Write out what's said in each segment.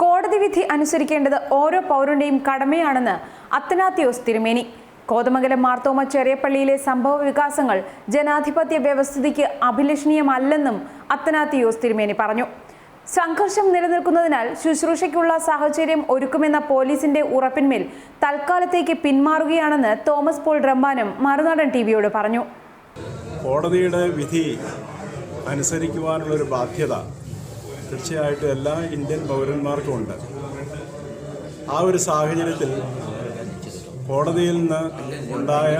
കോടതി വിധി അനുസരിക്കേണ്ടത് ഓരോ പൗരന്റെയും കടമയാണെന്ന് അത്തനാത്തിയോസ് തിരുമേനി. കോതമംഗലം മാർത്തോമ ചെറിയപ്പള്ളിയിലെ സംഭവ വികാസങ്ങൾ ജനാധിപത്യ വ്യവസ്ഥിതിക്ക് അഭിലഷണീയമല്ലെന്നും അത്തനാത്തിയോസ് തിരുമേനി പറഞ്ഞു. സംഘർഷം നിലനിൽക്കുന്നതിനാൽ ശുശ്രൂഷയ്ക്കുള്ള സാഹചര്യം ഒരുക്കുമെന്ന പോലീസിന്റെ ഉറപ്പിന്മേൽ തൽക്കാലത്തേക്ക് പിന്മാറുകയാണെന്ന് തോമസ് പോൾ റമ്പാനും മറുനാടൻ ടി വിയോട് പറഞ്ഞു. കോടതിയുടെ വിധി അനുസരിക്കുവാനുള്ളൊരു ബാധ്യത തീർച്ചയായിട്ടും എല്ലാ ഇന്ത്യൻ പൗരന്മാർക്കും ഉണ്ട്. ആ ഒരു സാഹചര്യത്തിൽ കോടതിയിൽ നിന്ന് ഉണ്ടായ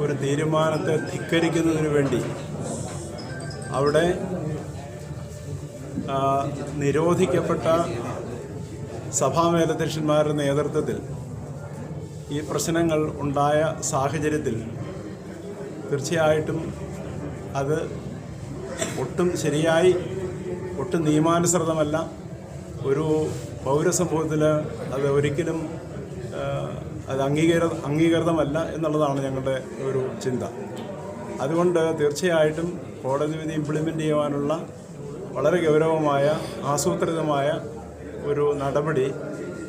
ഒരു തീരുമാനത്തെ ധിക്കരിക്കുന്നതിന് വേണ്ടി അവിടെ നിരോധിക്കപ്പെട്ട നിരോധിക്കപ്പെട്ട സഭാമേലധ്യക്ഷന്മാരുടെ നേതൃത്വത്തിൽ ഈ പ്രശ്നങ്ങൾ ഉണ്ടായ സാഹചര്യത്തിൽ തീർച്ചയായിട്ടും അത് ഒട്ടും ശരിയായി ഒട്ടും നിയമാനുസൃതമല്ല. ഒരു പൗരസമൂഹത്തിൽ അത് ഒരിക്കലും അത് അംഗീകൃ അംഗീകൃതമല്ല എന്നുള്ളതാണ് ഞങ്ങളുടെ ഒരു ചിന്ത. അതുകൊണ്ട് തീർച്ചയായിട്ടും കോടതി വിധി ഇംപ്ലിമെന്റ് ചെയ്യുവാനുള്ള വളരെ ഗൗരവമായ ആസൂത്രിതമായ ഒരു നടപടി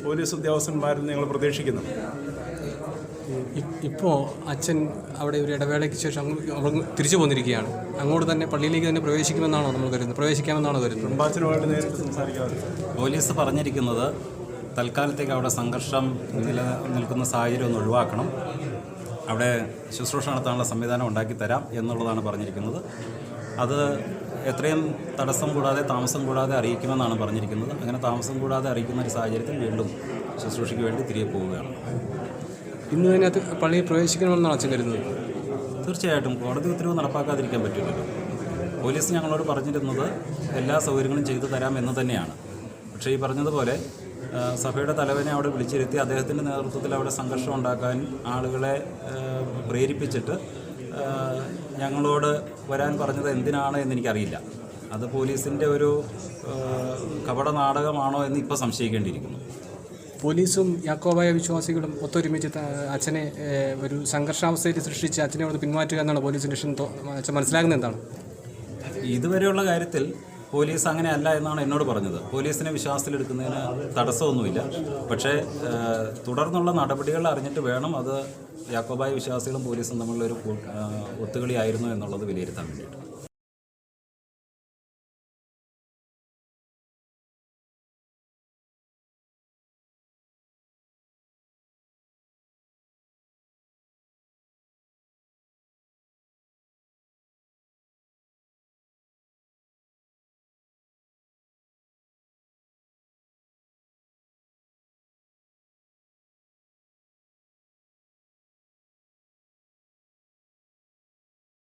പോലീസ് ഉദ്യോഗസ്ഥന്മാരിൽ ഞങ്ങൾ പ്രതീക്ഷിക്കുന്നു. ഇപ്പോൾ അച്ഛൻ അവിടെ ഒരു ഇടവേളയ്ക്ക് ശേഷം തിരിച്ചു പോന്നിരിക്കുകയാണ്. അങ്ങോട്ട് തന്നെ പള്ളിയിലേക്ക് തന്നെ പ്രവേശിക്കുമെന്നാണോ നമ്മൾ കരുതുന്നത്? പ്രവേശിക്കാമെന്നാണോ കരുതുന്നത്? പോലീസ് പറഞ്ഞിരിക്കുന്നത് തൽക്കാലത്തേക്ക് അവിടെ സംഘർഷം നില നിൽക്കുന്ന സാഹചര്യം ഒന്ന് ഒഴിവാക്കണം. അവിടെ ശുശ്രൂഷ നടത്താനുള്ള സംവിധാനം ഉണ്ടാക്കി തരാം എന്നുള്ളതാണ് പറഞ്ഞിരിക്കുന്നത്. അത് എത്രയും തടസ്സം കൂടാതെ താമസം കൂടാതെ അറിയിക്കുമെന്നാണ് പറഞ്ഞിരിക്കുന്നത്. അങ്ങനെ താമസം കൂടാതെ അറിയിക്കുന്ന ഒരു സാഹചര്യത്തിൽ വീണ്ടും ശുശ്രൂഷയ്ക്ക് വേണ്ടി തിരികെ പോവുകയാണ്. ഇന്ന് തന്നെ അത് പള്ളിയിൽ പ്രവേശിക്കണമെന്നാണ് അച്ഛൻ കരുതുന്നത്. തീർച്ചയായിട്ടും കോടതി ഉത്തരവ് നടപ്പാക്കാതിരിക്കാൻ പറ്റില്ലല്ലോ പോലീസ് ഞങ്ങളോട് പറഞ്ഞിരുന്നത് എല്ലാ സൗകര്യങ്ങളും ചെയ്തു തരാം എന്ന് തന്നെയാണ്. പക്ഷേ ഈ പറഞ്ഞതുപോലെ സഭയുടെ തലവനെ അവിടെ വിളിച്ചിരുത്തി അദ്ദേഹത്തിന്റെ നേതൃത്വത്തിൽ അവിടെ സംഘർഷം ഉണ്ടാക്കാൻ ആളുകളെ പ്രേരിപ്പിച്ചിട്ട് ഞങ്ങളോട് വരാൻ പറഞ്ഞത് എന്തിനാണ് എന്നെനിക്കറിയില്ല അത് പോലീസിന്റെ ഒരു കപട നാടകമാണോ എന്ന് ഇപ്പോൾ സംശയിക്കേണ്ടിയിരിക്കുന്നു. പോലീസും യാക്കോബായ വിശ്വാസികളും ഒത്തൊരുമിച്ച് അച്ഛനെ ഒരു സംഘർഷാവസ്ഥയിൽ സൃഷ്ടിച്ച് അച്ഛനെ അവിടെ പിന്മാറ്റുക എന്നാണ് പോലീസിന്റെ ലക്ഷ്യം അച്ഛൻ മനസ്സിലാക്കുന്നത് എന്താണ്? ഇതുവരെയുള്ള കാര്യത്തിൽ പോലീസ് അങ്ങനെ അല്ല എന്നാണ് എന്നോട് പറഞ്ഞത്. പോലീസിനെ വിശ്വാസത്തിലെടുക്കുന്നതിന് തടസ്സമൊന്നുമില്ല. പക്ഷേ തുടർന്നുള്ള നടപടികൾ അറിഞ്ഞിട്ട് വേണം അത് യാക്കോബായ വിശ്വാസികളും പോലീസും തമ്മിലുള്ള ഒരു ഒത്തുകളിയായിരുന്നു എന്നുള്ളത് വിലയിരുത്താൻ വേണ്ടിയിട്ട്.